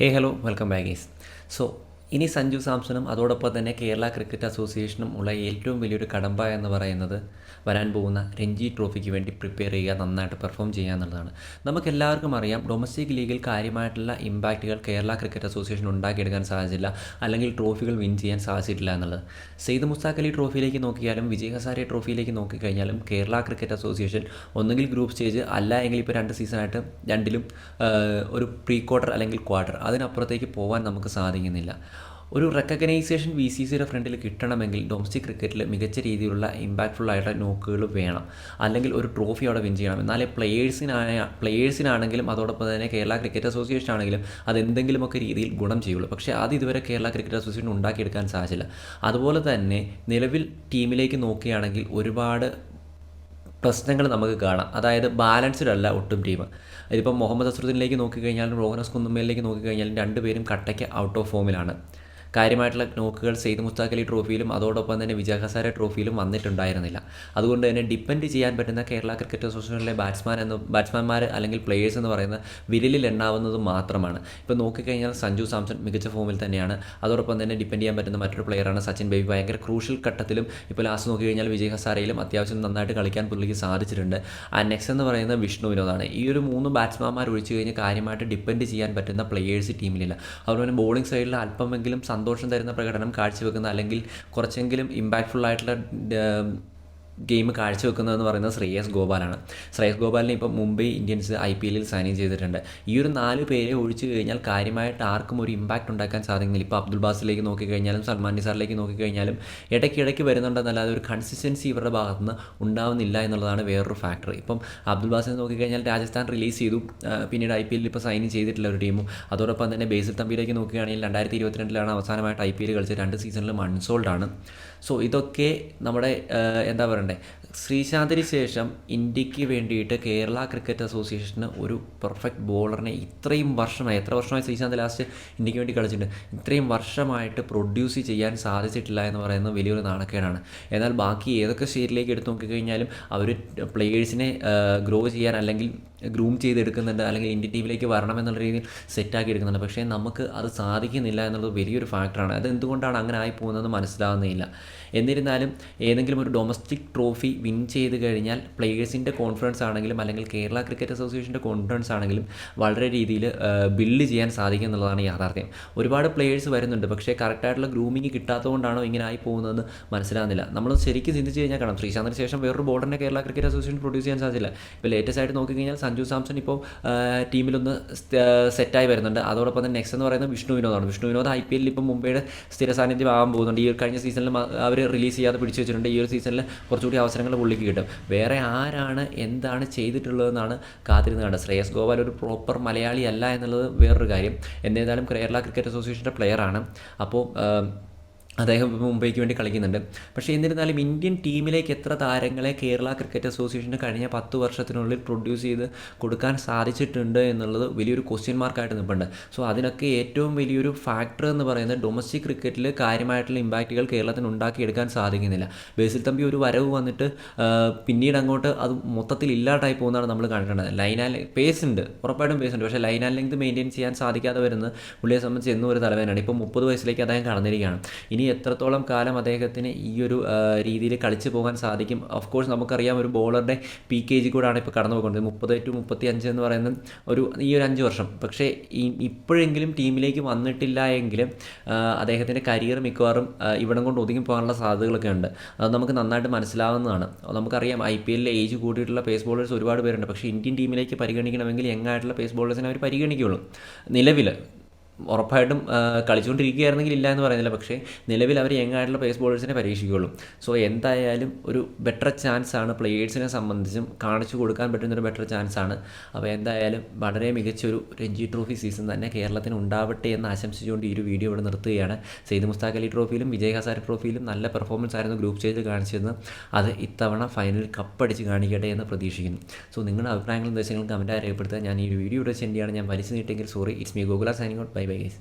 hey hello welcome back guys so ഇനി സഞ്ജു സാംസണും അതോടൊപ്പം തന്നെ കേരള ക്രിക്കറ്റ് അസോസിയേഷനും ഉള്ള ഏറ്റവും വലിയൊരു കടമ്പ എന്ന് പറയുന്നത് വരാൻ പോകുന്ന രഞ്ജി ട്രോഫിക്ക് വേണ്ടി പ്രിപ്പയർ ചെയ്യുക നന്നായിട്ട് പെർഫോം ചെയ്യുക എന്നുള്ളതാണ്. നമുക്ക് എല്ലാവർക്കും അറിയാം ഡൊമസ്റ്റിക് ലീഗിൽ കാര്യമായിട്ടുള്ള ഇമ്പാക്റ്റുകൾ കേരള ക്രിക്കറ്റ് അസോസിയേഷൻ ഉണ്ടാക്കിയെടുക്കാൻ സാധിച്ചില്ല അല്ലെങ്കിൽ ട്രോഫികൾ വിൻ ചെയ്യാൻ സാധിച്ചിട്ടില്ല എന്നുള്ളത്. സെയ്ദ് മുസ്താഖ് അലി ട്രോഫിയിലേക്ക് നോക്കിയാലും വിജയ് ഹസാരെ ട്രോഫിയിലേക്ക് നോക്കിക്കഴിഞ്ഞാലും കേരള ക്രിക്കറ്റ് അസോസിയേഷൻ ഒന്നുകിൽ ഗ്രൂപ്പ് സ്റ്റേജ് അല്ല എങ്കിൽ ഇപ്പോൾ രണ്ട് സീസണായിട്ട് രണ്ടിലും ഒരു പ്രീ ക്വാർട്ടർ അല്ലെങ്കിൽ ക്വാർട്ടർ അതിനപ്പുറത്തേക്ക് പോകാൻ നമുക്ക് സാധിക്കുന്നില്ല. ഒരു റെക്കഗ്നൈസേഷൻ വി സി സിയുടെ ഫ്രണ്ടിൽ കിട്ടണമെങ്കിൽ ഡൊമസ്റ്റിക് ക്രിക്കറ്റിൽ മികച്ച രീതിയിലുള്ള ഇമ്പാക്റ്റ്ഫുൾ ആയിട്ടുള്ള നോക്കുകൾ വേണം. അല്ലെങ്കിൽ ഒരു ട്രോഫി അവിടെ വിൻ ചെയ്യണം. എന്നാലേ പ്ലെയേഴ്സിനായ പ്ലെയേഴ്സിനാണെങ്കിലും അതോടൊപ്പം തന്നെ കേരള ക്രിക്കറ്റ് അസോസിയേഷൻ ആണെങ്കിലും അതെന്തെങ്കിലുമൊക്കെ രീതിയിൽ ഗുണം ചെയ്യുള്ളൂ. പക്ഷേ അത് ഇതുവരെ കേരള ക്രിക്കറ്റ് അസോസിയേഷൻ ഉണ്ടാക്കിയെടുക്കാൻ സാധിച്ചില്ല. അതുപോലെ തന്നെ നിലവിൽ ടീമിലേക്ക് നോക്കുകയാണെങ്കിൽ ഒരുപാട് പ്രശ്നങ്ങൾ നമുക്ക് കാണാം. അതായത് ബാലൻസ്ഡ് അല്ല ഒട്ടും ടീം ഇതിപ്പോൾ മുഹമ്മദ് അസറുദ്ദീനിലേക്ക് നോക്കിക്കഴിഞ്ഞാലും റോഹനസ് കുന്നുമ്മയിലേക്ക് നോക്കിക്കഴിഞ്ഞാലും രണ്ടുപേരും കട്ടയ്ക്ക് ഔട്ട് ഓഫ് ഫോമിലാണ് കാര്യമായിട്ടുള്ള നോക്കുകൾ സെയ്ദ് മുസ്താഖ് അലി ട്രോഫിയിലും അതോടൊപ്പം തന്നെ വിജയ് ഹസാര ട്രോഫിയിലും വന്നിട്ടുണ്ടായിരുന്നില്ല. അതുകൊണ്ട് തന്നെ ഡിപ്പെൻഡ് ചെയ്യാൻ പറ്റുന്ന കേരള ക്രിക്കറ്റ് അസോസിയേഷനിലെ ബാറ്റ്സ്മാൻ എന്ന് ബാറ്റ്സ്മാൻമാർ അല്ലെങ്കിൽ പ്ലേയേഴ്സ് എന്ന് പറയുന്ന വിരലിൽ എണ്ണാവുന്നത് മാത്രമാണ്. ഇപ്പോൾ നോക്കിക്കഴിഞ്ഞാൽ സഞ്ജു സാംസൺ മികച്ച ഫോമിൽ തന്നെയാണ്. അതോടൊപ്പം തന്നെ ഡിപ്പെൻഡ് ചെയ്യാൻ പറ്റുന്ന മറ്റൊരു പ്ലെയറാണ് സച്ചിൻ ബേബി. ഭയങ്കര ക്രൂഷ്യൽ ഘട്ടത്തിലും ഇപ്പോൾ ലാസ്റ്റ് നോക്കിക്കഴിഞ്ഞാൽ വിജയ് ഹസാരയിലും അത്യാവശ്യം നന്നായിട്ട് കളിക്കാൻ പുള്ളിക്ക് സാധിച്ചിട്ടുണ്ട്. ആ നെക്സ്റ്റ് എന്ന് പറയുന്നത് വിഷ്ണു വിനോദാണ്. ഈ ഒരു മൂന്ന് ബാറ്റ്സ്മാൻമാർ ഒഴിച്ചു കഴിഞ്ഞ് കാര്യമായിട്ട് ഡിപ്പെൻഡ് ചെയ്യാൻ പറ്റുന്ന പ്ലെയേഴ്സ് ടീമിലില്ല അതുപോലെ ബോളിംഗ് സൈഡിൽ അല്പമെങ്കിലും സന്തോഷം തരുന്ന പ്രകടനം കാഴ്ചവെക്കുന്ന അല്ലെങ്കിൽ കുറച്ചെങ്കിലും ഇമ്പാക്ട്ഫുൾ ആയിട്ടുള്ള ഗെയിം കാഴ്ചവെക്കുന്നതെന്ന് പറയുന്നത് ശ്രേയസ് ഗോപാലാണ്. ശ്രേയസ് ഗോപാലിനെ ഇപ്പോൾ മുംബൈ ഇന്ത്യൻസ് ഐ പി എല്ലിൽ സൈൻ ചെയ്തിട്ടുണ്ട്. ഈ ഒരു നാല് പേരെ ഒഴിച്ചു കഴിഞ്ഞാൽ കാര്യമായിട്ട് ആർക്കും ഒരു ഇമ്പാക്റ്റ് ഉണ്ടാക്കാൻ സാധിക്കുന്നില്ല. ഇപ്പോൾ അബ്ദുൽ ബാസിലേക്ക് നോക്കിക്കഴിഞ്ഞാലും സൽമാൻ നിസാറിലേക്ക് നോക്കിക്കഴിഞ്ഞാലും ഇടയ്ക്കിടയ്ക്ക് വരുന്നുണ്ടെന്നല്ലാതെ ഒരു കൺസിസ്റ്റൻസി ഇവരുടെ ഭാഗത്തുനിന്ന് ഉണ്ടാവുന്നില്ല എന്നുള്ളതാണ് വേറൊരു ഫാക്ടർ ഇപ്പം അബ്ദുൽ ബാസിനെ നോക്കിക്കഴിഞ്ഞാൽ രാജസ്ഥാൻ റിലീസ് ചെയ്തു. പിന്നീട് ഐ പി എല്ലിൽ ഇപ്പോൾ സൈൻ ചെയ്തിട്ടുള്ള ഒരു ടീമും അതോടൊപ്പം തന്നെ ബേസിൽ തമ്പിയിലേക്ക് നോക്കുകയാണെങ്കിൽ രണ്ടായിരത്തി ഇരുപത്തിരണ്ടിലാണ് അവസാനമായിട്ട് ഐ പി എൽ കളിച്ചത് രണ്ട് സീസണിലും അൺസോൾഡാണ് സോ ഇതൊക്കെ നമ്മുടെ എന്താ പറയണ്ടേ? ശ്രീശാന്തിന് ശേഷം ഇന്ത്യയ്ക്ക് വേണ്ടിയിട്ട് കേരള ക്രിക്കറ്റ് അസോസിയേഷന് ഒരു പെർഫെക്റ്റ് ബോളറിനെ ഇത്രയും വർഷമായി എത്ര വർഷമായി ശ്രീശാന്ത് ലാസ്റ്റ് ഇന്ത്യയ്ക്ക് വേണ്ടി കളിച്ചിട്ടുണ്ട്. ഇത്രയും വർഷമായിട്ട് പ്രൊഡ്യൂസ് ചെയ്യാൻ സാധിച്ചിട്ടില്ല എന്ന് പറയുന്നത് വലിയൊരു നാണക്കേടാണ്. എന്നാൽ ബാക്കി ഏതൊക്കെ സ്റ്റേറ്റിലേക്ക് എടുത്തു നോക്കിക്കഴിഞ്ഞാലും അവർ പ്ലേയേഴ്സിനെ ഗ്രോ ചെയ്യാൻ അല്ലെങ്കിൽ ഗ്രൂം ചെയ്തെടുക്കുന്നുണ്ട് അല്ലെങ്കിൽ ഇന്ത്യൻ ടീമിലേക്ക് വരണം എന്നുള്ള രീതിയിൽ സെറ്റാക്കി എടുക്കുന്നുണ്ട് പക്ഷേ നമുക്ക് അത് സാധിക്കുന്നില്ല എന്നുള്ളത് വലിയൊരു ഫാക്ടറാണ് അത് എന്തുകൊണ്ടാണ് അങ്ങനെ ആയി പോകുന്നതെന്ന് മനസ്സിലാവുന്നില്ല. എന്നിരുന്നാലും ഏതെങ്കിലും ഒരു ഡൊമസ്റ്റിക് ട്രോഫി വിൻ ചെയ്ത് കഴിഞ്ഞാൽ പ്ലേയേഴ്സിന്റെ കോൺഫിഡൻസ് ആണെങ്കിലും അല്ലെങ്കിൽ കേരള ക്രിക്കറ്റ് അസോസിയേഷന്റെ കോൺഫിഡൻസ് ആണെങ്കിലും വളരെ രീതിയിൽ ബിൽഡ് ചെയ്യാൻ സാധിക്കും എന്നുള്ളതാണ് യാഥാർത്ഥ്യം. ഒരുപാട് പ്ലേയേഴ്സ് വരുന്നുണ്ട്. പക്ഷേ കറക്റ്റായിട്ടുള്ള ഗ്രൂമിങ് കിട്ടാത്തതുകൊണ്ടാണോ ഇങ്ങനെ ആയി പോകുന്നതെന്ന് മനസ്സിലാവുന്നില്ല. നമ്മൾ ശരിക്കും ചിന്തിച്ച് കഴിഞ്ഞാൽ കാണാം ശ്രീശാന്തിന് ശേഷം വേറൊരു ബോർഡറിനെ കേരള ക്രിക്കറ്റ് അസോസിയേഷൻ പ്രൊഡ്യൂസ് ചെയ്യാൻ സാധിച്ചില്ല. ഇപ്പോൾ ലേറ്റസ്റ്റ് ആയിട്ട് നോക്കിക്കഴിഞ്ഞാൽ സഞ്ജു സാംസൺ ഇപ്പോൾ ടീമിലൊന്ന് സെറ്റായി വരുന്നുണ്ട്. അതോടൊപ്പം തന്നെ നെക്സ്റ്റ് എന്ന് പറയുന്നത് വിഷ്ണു വിനോദാണ്. വിഷ്ണു വിനോദ് ഐ പി എല്ലിൽ ഇപ്പോൾ മുംബൈയുടെ സ്ഥിര സാന്നിധ്യം ആകാൻ പോകുന്നുണ്ട്. ഈ ഒരു കഴിഞ്ഞ സീസണിൽ അവർ റിലീസ് ചെയ്യാതെ പിടിച്ചു വെച്ചിട്ടുണ്ട്. ഈ ഒരു സീസണിൽ കുറച്ചുകൂടി അവസരങ്ങൾ പുള്ളിക്ക് കിട്ടും. വേറെ ആരാണ് എന്താണ് ചെയ്തിട്ടുള്ളതെന്നാണ് കാത്തിരുന്ന് കണ്ടത് ശ്രേയസ് ഗോപാൽ ഒരു പ്രോപ്പർ മലയാളി അല്ല എന്നുള്ളത് വേറൊരു കാര്യം. എന്നിരുന്നാലും കേരള ക്രിക്കറ്റ് അസോസിയേഷന്റെ പ്ലെയറാണ് അപ്പോൾ അദ്ദേഹം മുംബൈക്ക് വേണ്ടി കളിക്കുന്നുണ്ട്. പക്ഷേ എന്നിരുന്നാലും ഇന്ത്യൻ ടീമിലേക്ക് എത്ര താരങ്ങളെ കേരള ക്രിക്കറ്റ് അസോസിയേഷന് കഴിഞ്ഞ പത്ത് വർഷത്തിനുള്ളിൽ പ്രൊഡ്യൂസ് ചെയ്ത് കൊടുക്കാൻ സാധിച്ചിട്ടുണ്ട് എന്നുള്ളത് വലിയൊരു ക്വസ്റ്റ്യൻ മാർക്കായിട്ട് നിൽപ്പുണ്ട് സോ അതിനൊക്കെ ഏറ്റവും വലിയൊരു ഫാക്ടർ എന്ന് പറയുന്നത് ഡൊമസ്റ്റിക് ക്രിക്കറ്റിൽ കാര്യമായിട്ടുള്ള ഇമ്പാക്റ്റുകൾ കേരളത്തിന് ഉണ്ടാക്കിയെടുക്കാൻ സാധിക്കുന്നില്ല. ബേസിൽ തമ്പി ഒരു വരവ് വന്നിട്ട് പിന്നീട് അങ്ങോട്ട് അത് മൊത്തത്തിൽ ഇല്ലാണ്ടായി പോകുന്നതാണ് നമ്മൾ കണ്ടിട്ടുള്ളത്. ലൈൻ ആൻഡ് പേസ് ഉണ്ട് ഉറപ്പായിട്ടും പേസ് ഉണ്ട്. പക്ഷേ ലൈൻ ആൻഡ് ലെങ്ത് മെയിന്റെയിൻ ചെയ്യാൻ സാധിക്കാതെ വരുന്നത് പുള്ളിയെ സംബന്ധിച്ച് എന്നും ഒരു തലവേദനയാണ്. ഇപ്പോൾ മുപ്പത് വയസ്സിലേക്ക് അദ്ദേഹം കടന്നിരിക്കുകയാണ്. ഇനി എത്രത്തോളം കാലം അദ്ദേഹത്തിന് ഈ ഒരു രീതിയിൽ കളിച്ചു പോകാൻ സാധിക്കും? ഓഫ് കോഴ്സ് നമുക്കറിയാം ഒരു ബോളറുടെ പി കെ ജി കൂടാണ് ഇപ്പോൾ കടന്നു പോയിക്കൊണ്ടത് മുപ്പത് ടു മുപ്പത്തി അഞ്ച് എന്ന് പറയുന്ന ഒരു ഈ ഒരു അഞ്ച് വർഷം. പക്ഷേ ഇപ്പോഴെങ്കിലും ടീമിലേക്ക് വന്നിട്ടില്ല എങ്കിലും അദ്ദേഹത്തിന്റെ കരിയർ മിക്കവാറും ഇവിടം കൊണ്ട് ഒതുങ്ങി പോകാനുള്ള സാധ്യതകളൊക്കെ ഉണ്ട്. അത് നമുക്ക് നന്നായിട്ട് മനസ്സിലാവുന്നതാണ്. നമുക്കറിയാം ഐ പി എല്ലിൽ ഏജ് കൂടിയിട്ടുള്ള പേസ് ബോളേഴ്സ് ഒരുപാട് പേരുണ്ട്. പക്ഷേ ഇന്ത്യൻ ടീമിലേക്ക് പരിഗണിക്കണമെങ്കിൽ യങ് ആയിട്ടുള്ള പേസ് ബോളേഴ്സിനെ അവർ പരിഗണിക്കുകയുള്ളൂ നിലവിൽ ഉറപ്പായിട്ടും കളിച്ചുകൊണ്ടിരിക്കുകയായിരുന്നെങ്കിൽ ഇല്ല എന്ന് പറയുന്നില്ല. പക്ഷേ നിലവിൽ അവർ യങ് ആയിട്ടുള്ള പേസ് ബോളേഴ്സിനെ പരീക്ഷിക്കുകയുള്ളൂ. സോ എന്തായാലും ഒരു ബെറ്റർ ചാൻസ് ആണ് പ്ലേയേഴ്സിനെ സംബന്ധിച്ചും കാണിച്ചു കൊടുക്കാൻ പറ്റുന്നൊരു ബെറ്റർ ചാൻസ് ആണ്. അപ്പോൾ എന്തായാലും വളരെ മികച്ചൊരു രഞ്ജി ട്രോഫി സീസൺ തന്നെ കേരളത്തിന് ഉണ്ടാവട്ടെ എന്ന് ആശംസിച്ചുകൊണ്ട് ഈ ഒരു വീഡിയോ ഇവിടെ നിർത്തുകയാണ്. സെയ്ദ് മുസ്താഖ് അലി ട്രോഫിയിലും വിജയ് ഹസാരി ട്രോഫിയിലും നല്ല പെർഫോമൻസ് ആയിരുന്നു ഗ്രൂപ്പ് സ്റ്റേജിൽ കാണിച്ചിരുന്നത്. അത് ഇത്തവണ ഫൈനലിൽ കപ്പടിച്ച് കാണിക്കട്ടെ എന്ന് പ്രതീക്ഷിക്കുന്നു. സോ നിങ്ങളുടെ അഭിപ്രായങ്ങളും നിർദ്ദേശങ്ങളും കമന്റായി രേഖപ്പെടുത്തുക. ഞാൻ ഈ വീഡിയോ ഇവിടെ സെൻഡ് ചെയ്യാണ്. ഞാൻ വലിച്ചു നീട്ടെങ്കിൽ sorry it's me Gokula signing out bye bye guys